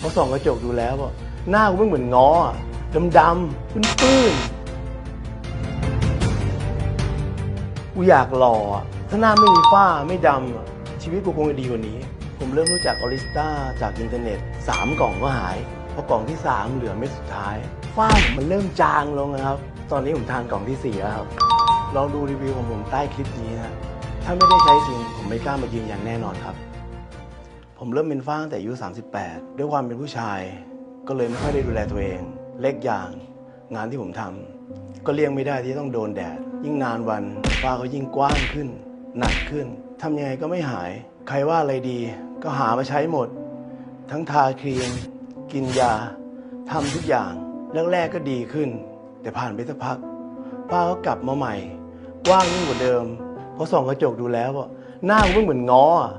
พอส่องกระจกดูแล้วอะหน้ากูไม่เหมือนง้ออะดำๆปื้นๆกูอยากหล่ออะถ้าหน้าไม่มีฝ้าไม่ดำอะชีวิตกูคงจะดีกว่านี้ ผมเริ่มรู้จักออริสตาจากอินเทอร์เน็ตสามกล่องก็หายพอกล่องที่สามเหลือเม็ดสุดท้ายฝ้าผมมันเริ่มจางลงนะครับ ตอนนี้ผมทานกล่องที่สี่แล้วครับลองดูรีวิวของผมใต้คลิปนี้นะถ้าไม่ได้ใช้จริงผมไม่กล้ามายืนยันแน่นอนครับ ผมเริ่มเป็นฝ้าตั้งแต่อายุ38 ด้วยความเป็นผู้ชาย ก็เลยไม่ค่อยได้ดูแลตัวเอง เล็กอย่างงานที่ผมทำก็เลี่ยงไม่ได้ที่ต้องโดนแดด ยิ่งนานวันฝ้าก็ยิ่งกว้างขึ้น หนักขึ้นทำยังไงก็ไม่หาย ใครว่าอะไรดี ก็หามาใช้หมด ทั้งทาครีม กินยาทำทุกอย่างแรกๆก็ดีขึ้น แต่ผ่านไปสักพักป้าก็กลับมาใหม่กว้างยิ่งกว่าเดิมพอส่องกระจกดูแล้วอะหน้ากูไม่เหมือนง้ออะ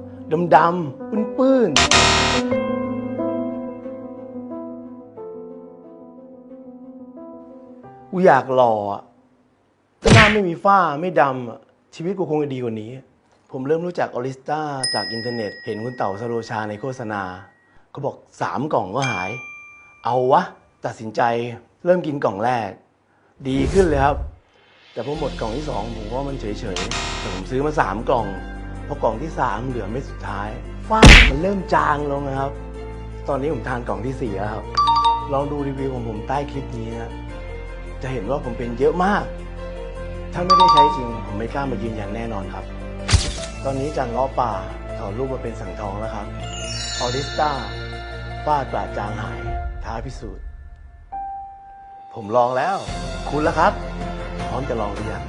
ดำๆปื้นๆกูอยากหล่ออะถ้าหน้าไม่มีฝ้าไม่ดำชีวิตกูคงจะดีกว่านี้ ผมเริ่มรู้จักออริสตาจากอินเทอร์เน็ต เห็นคุณเต่าสโรชาในโฆษณา เขาบอกสามกล่องก็หาย เอาวะ ตัดสินใจเริ่มกินกล่องแรก ดีขึ้นเลยครับ แต่พอหมดกล่องที่สองผมว่ามันเฉยๆแต่ผมซื้อมาสามกล่อง พอกล่องที่สามเหลือเม็ดสุดท้ายฝ้ามันเริ่มจางลงนะครับ ตอนนี้ผมทานกล่องที่สี่แล้วครับ ลองดูรีวิวของผมใต้คลิปนี้นะจะเห็นว่าผมเป็นเยอะมาก ถ้าไม่ได้ใช้จริง ผมไม่กล้ามายืนยันแน่นอนครับ ตอนนี้จางล้อป่าถอดรูปมาเป็นสังทองแล้วครับออริสตาฝ้ากระจางหาย ท้าพิสูจน์ ผมลองแล้ว คุณแล้วครับ พร้อมจะลองหรือยัง